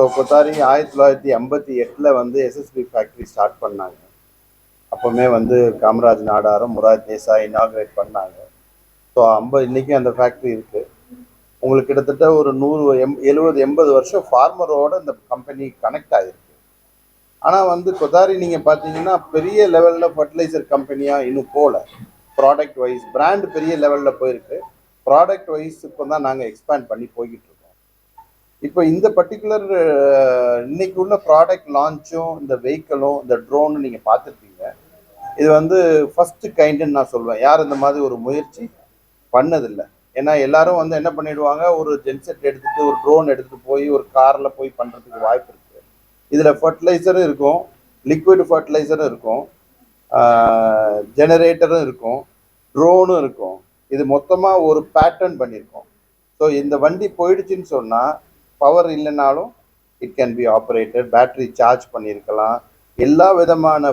So கொத்தாரி ஆயிரத்தி தொள்ளாயிரத்தி ஐம்பத்தி எட்டில் வந்து எஸ்எஸ்பி ஃபேக்ட்ரி ஸ்டார்ட் பண்ணாங்க. அப்போவுமே வந்து காமராஜ் நாடாரும் முராஜ் தேசாய் இனாகிரேட் பண்ணாங்க. ஸோ ஐம்பது இன்றைக்கும் அந்த ஃபேக்ட்ரி இருக்குது உங்களுக்கு கிட்டத்தட்ட ஒரு நூறு எம் எழுபது எண்பது வருஷம் ஃபார்மரோட இந்த கம்பெனி கனெக்ட் ஆகிருக்கு ஆனால் வந்து கொதாரி நீங்கள் பார்த்தீங்கன்னா பெரிய லெவலில் ஃபர்டிலைசர் கம்பெனியாக இன்னும் போகல ப்ராடக்ட் வைஸ் பிராண்ட் பெரிய லெவலில் போயிருக்கு. ப்ராடக்ட் வைஸ் இப்போ தான் நாங்கள் எக்ஸ்பேண்ட் பண்ணி போய்கிட்டு இப்போ இந்த பர்டிகுலர் இன்னைக்கு உள்ள ப்ராடக்ட் லான்ச்சும் இந்த வெஹிக்கிளும் இந்த ட்ரோனும் நீங்கள் பார்த்துருப்பீங்க. இது வந்து ஃபஸ்ட்டு கைண்டுன்னு நான் சொல்வேன். யார் இந்த மாதிரி ஒரு முயற்சி பண்ணதில்லை. ஏன்னா எல்லாரும் வந்து என்ன பண்ணிடுவாங்க? ஒரு ஜென்செட் எடுத்துட்டு ஒரு ட்ரோன் எடுத்துகிட்டு போய் ஒரு காரில் போய் பண்ணுறதுக்கு வாய்ப்பு இருக்குது இதில் ஃபர்டிலைசரும் இருக்கும் லிக்விட் ஃபர்டிலைசரும் இருக்கும் ஜெனரேட்டரும் இருக்கும் ட்ரோனும் இருக்கும். இது மொத்தமாக ஒரு பேட்டர்ன் பண்ணியிருக்கோம். ஸோ இந்த வண்டி போயிடுச்சுன்னு சொன்னால் பவர் இல்லைனாலும் it can be operated battery charge பண்ணியிருக்கலாம். எல்லா விதமான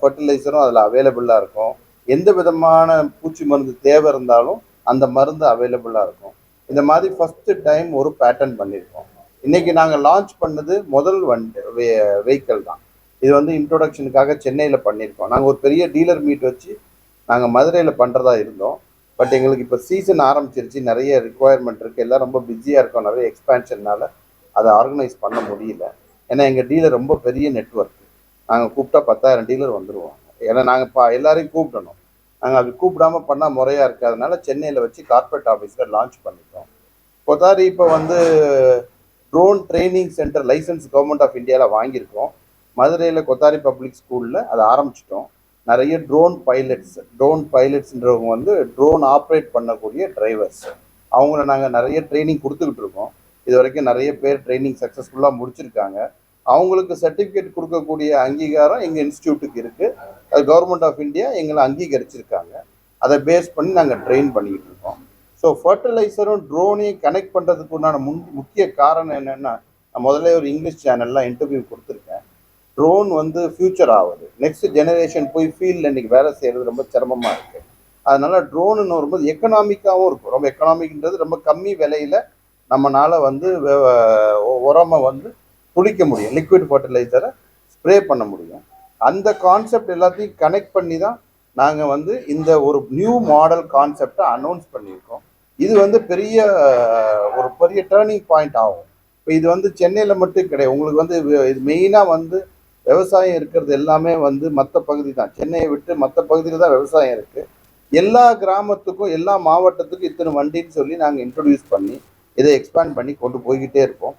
ஃபர்டிலைசரும் அதில் அவைலபிளாக இருக்கும். எந்த விதமான பூச்சி மருந்து தேவை இருந்தாலும் அந்த மருந்து அவைலபிளாக இருக்கும். இந்த மாதிரி ஃபஸ்ட்டு டைம் ஒரு பேட்டர்ன் பண்ணியிருக்கோம். இன்றைக்கி நாங்கள் லான்ச் பண்ணது முதல் வண்டி வெஹிக்கிள் தான். இது வந்து இன்ட்ரோடக்ஷனுக்காக சென்னையில் பண்ணியிருக்கோம். நாங்கள் ஒரு பெரிய டீலர் மீட் வச்சு நாங்கள் மதுரையில் பண்ணுறதா இருந்தோம். பட் எங்களுக்கு இப்போ சீசன் ஆரம்பிச்சிருச்சு நிறைய ரிக்குவயர்மெண்ட் இருக்குது எல்லாம் ரொம்ப பிஸியாக இருக்கோம். நிறைய எக்ஸ்பேன்ஷன்னால் அதை ஆர்கனைஸ் பண்ண முடியல. ஏன்னா எங்கள் டீலர் ரொம்ப பெரிய நெட்ஒர்க் நாங்கள் கூப்பிட்டா பத்தாயிரம் டீலர் வந்துடுவாங்க ஏன்னா நாங்கள் பா எல்லாரையும் கூப்பிடணும். நாங்கள் அப்படி கூப்பிடாம பண்ணால் முறையாக இருக்காதனால சென்னையில் வச்சு கார்பரேட் ஆஃபீஸில் லான்ச் பண்ணிட்டோம். கொத்தாரி இப்போ வந்து drone training centre licence government of இந்தியாவில் வாங்கியிருக்கோம். மதுரையில் கொத்தாரி பப்ளிக் ஸ்கூலில் அதை ஆரம்பிச்சிட்டோம். நிறைய ட்ரோன் பைலட்ஸ் ட்ரோன் பைலட்ஸ்ன்றவங்க வந்து ட்ரோன் ஆப்ரேட் பண்ணக்கூடிய டிரைவர்ஸ் அவங்கள நாங்கள் நிறைய ட்ரைனிங் கொடுத்துக்கிட்டு இருக்கோம். இது வரைக்கும் நிறைய பேர் ட்ரைனிங் சக்ஸஸ்ஃபுல்லாக முடிச்சிருக்காங்க. அவங்களுக்கு சர்டிஃபிகேட் கொடுக்கக்கூடிய அங்கீகாரம் எங்கள் இன்ஸ்டியூட்டுக்கு இருக்குது அது கவர்மெண்ட் ஆஃப் இந்தியா எங்களை அங்கீகரிச்சிருக்காங்க. அதை பேஸ் பண்ணி நாங்கள் ட்ரெயின் பண்ணிக்கிட்டு இருக்கோம். ஸோ ஃபர்டிலைசரும் ட்ரோனையும் கனெக்ட் பண்ணுறதுக்கு உண்டான முன் முக்கிய காரணம் என்னென்னா நான் முதல்ல ஒரு இங்கிலீஷ் சேனல்லாம் இன்டர்வியூ கொடுத்துருக்கேன். ட்ரோன் வந்து ஃபியூச்சர் ஆகுது. நெக்ஸ்ட் ஜெனரேஷன் போய் ஃபீல்டில் இன்றைக்கி வேலை செய்கிறது ரொம்ப சிரமமாக இருக்குது அதனால் ட்ரோனுன்னு வரும்போது எக்கனாமிக்காகவும் இருக்கும். ரொம்ப எக்கனாமிக்ன்றது ரொம்ப கம்மி விலையில் நம்மளால் வந்து உரமை வந்து குளிக்க முடியும். லிக்விட் ஃபர்டிலைசரை ஸ்ப்ரே பண்ண முடியும். அந்த கான்செப்ட் எல்லாத்தையும் கனெக்ட் பண்ணி தான் நாங்கள் வந்து இந்த ஒரு நியூ மாடல் கான்செப்டை அனௌன்ஸ் பண்ணியிருக்கோம். இது வந்து பெரிய ஒரு பெரிய டேர்னிங் பாயிண்ட் ஆகும். இப்போ இது வந்து சென்னையில் மட்டும் கிடையாது. உங்களுக்கு வந்து இது மெயினாக வந்து விவசாயம் இருக்கிறது எல்லாமே வந்து மற்ற பகுதி தான் சென்னையை விட்டு மற்ற பகுதியில் தான் விவசாயம் இருக்குது எல்லா கிராமத்துக்கும் எல்லா மாவட்டத்துக்கும் இத்தனை வண்டின்னு சொல்லி நாங்கள் இன்ட்ரடியூஸ் பண்ணி இதை எக்ஸ்பேண்ட் பண்ணி கொண்டு போய்கிட்டே இருப்போம்.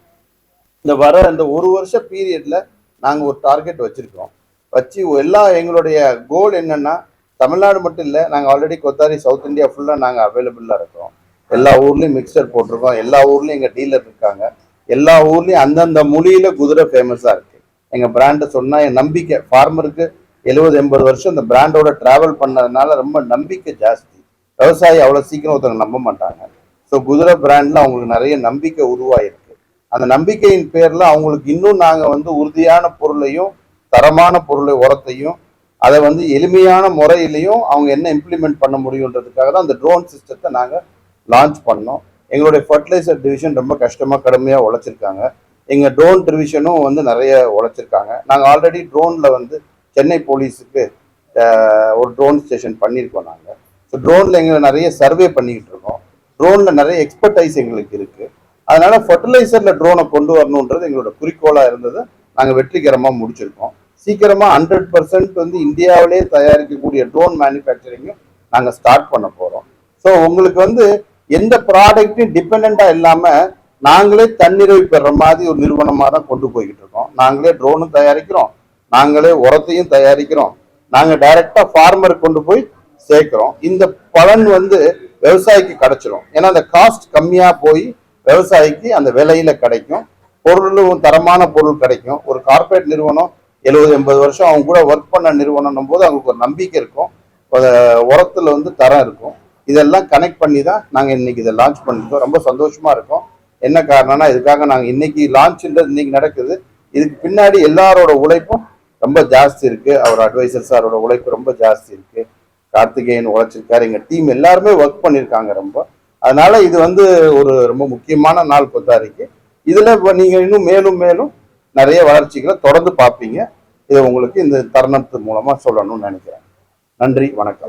இந்த வர இந்த ஒரு வருஷ பீரியடில் நாங்கள் ஒரு டார்கெட் வச்சுருக்கோம் வச்சு எல்லா எங்களுடைய கோல் என்னென்னா தமிழ்நாடு மட்டும் இல்லை நாங்கள் ஆல்ரெடி கொத்தாரி சவுத் இந்தியா ஃபுல்லாக நாங்கள் அவைலபிளாக இருக்கோம் எல்லா ஊர்லேயும் மிக்சர் போட்டிருக்கோம். எல்லா ஊர்லேயும் எங்கள் டீலர் இருக்காங்க. எல்லா ஊர்லேயும் அந்தந்த மொழியில் குதிரை ஃபேமஸாக இருக்குது எங்கள் பிராண்டை சொன்னால் என் நம்பிக்கை. ஃபார்மருக்கு எழுபது எண்பது வருஷம் இந்த பிராண்டோட ட்ராவல் பண்ணதுனால ரொம்ப நம்பிக்கை ஜாஸ்தி. விவசாயி அவ்வளோ சீக்கிரம் ஒருத்தவங்க நம்ப மாட்டாங்க. ஸோ குதிரை பிராண்டில் அவங்களுக்கு நிறைய நம்பிக்கை உருவாயிருக்கு. அந்த நம்பிக்கையின் பேரில் அவங்களுக்கு இன்னும் நாங்கள் வந்து உறுதியான பொருளையும் தரமான பொருளை உரத்தையும் அதை வந்து எளிமையான முறையிலையும் அவங்க என்ன இம்ப்ளிமெண்ட் பண்ண முடியுன்றதுக்காக தான் அந்த ட்ரோன் சிஸ்டத்தை நாங்கள் லான்ச் பண்ணோம். எங்களுடைய ஃபர்டிலைசர் டிவிஷன் ரொம்ப கஷ்டமாக கடுமையாக உழைச்சிருக்காங்க. எங்கள் ட்ரோன் டிவிஷனும் வந்து நிறைய உழைச்சிருக்காங்க. நாங்கள் ஆல்ரெடி ட்ரோனில் வந்து சென்னை போலீஸுக்கு ஒரு ட்ரோன் ஸ்டேஷன் பண்ணியிருக்கோம் நாங்கள் ஸோ ட்ரோனில் எங்களை நிறைய சர்வே பண்ணிக்கிட்டு இருக்கோம். ட்ரோனில் நிறைய எக்ஸ்பர்டைஸ் எங்களுக்கு இருக்குது அதனால் ஃபர்டிலைசரில் ட்ரோனை கொண்டு வரணுன்றது எங்களோட குறிக்கோளாக இருந்தது. நாங்கள் வெற்றிகரமாக முடிச்சிருக்கோம். சீக்கிரமாக ஹண்ட்ரட் பர்சன்ட் வந்து இந்தியாவிலே தயாரிக்கக்கூடிய ட்ரோன் மேனுஃபேக்சரிங்கும் நாங்கள் ஸ்டார்ட் பண்ண போகிறோம் ஸோ உங்களுக்கு வந்து எந்த ப்ராடக்ட்டும் டிபெண்ட்டாக இல்லாமல் நாங்களே தன்னிறைவு பெற மாதிரி ஒரு நிறுவனமாக தான் கொண்டு போய்கிட்டு இருக்கோம். நாங்களே ட்ரோனும் தயாரிக்கிறோம். நாங்களே உரத்தையும் தயாரிக்கிறோம். நாங்கள் டைரெக்டாக ஃபார்மருக்கு கொண்டு போய் சேர்க்கிறோம். இந்த பலன் வந்து விவசாயிக்கு கிடைச்சிரும். ஏன்னா அந்த காஸ்ட் கம்மியாக போய் விவசாயிக்கு அந்த விலையில கிடைக்கும். பொருளும் தரமான பொருள் கிடைக்கும். ஒரு கார்பரேட் நிறுவனம் எழுபது எண்பது வருஷம் அவங்க கூட ஒர்க் பண்ண நிறுவனம் போது அவங்களுக்கு ஒரு நம்பிக்கை இருக்கும். உரத்தில் வந்து தரம் இருக்கும். இதெல்லாம் கனெக்ட் பண்ணி தான் நாங்கள் இன்னைக்கு இதை லான்ச் பண்ணியிருக்கோம். ரொம்ப சந்தோஷமா இருக்கும். என்ன காரணம்னா இதுக்காக நாங்கள் இன்னைக்கு லான்ச்ன்றது இன்னைக்கு நடக்குது. இதுக்கு பின்னாடி எல்லாரோட உழைப்பும் ரொம்ப ஜாஸ்தி இருக்கு. அவர் அட்வைசர் சாரோட உழைப்பு ரொம்ப ஜாஸ்தி இருக்கு. கார்த்திகேயன் உழைச்சிருக்காரு. எங்க டீம் எல்லாருமே ஒர்க் பண்ணியிருக்காங்க ரொம்ப. அதனால இது வந்து ஒரு ரொம்ப முக்கியமான நாள் கொத்தாரிக்கு இதுல இப்போ நீங்க இன்னும் மேலும் மேலும் நிறைய வளர்ச்சிகளை தொடர்ந்து பார்ப்பீங்க. இதை உங்களுக்கு இந்த தருணத்து மூலமா சொல்லணும்னு நினைக்கிறேன். நன்றி வணக்கம்.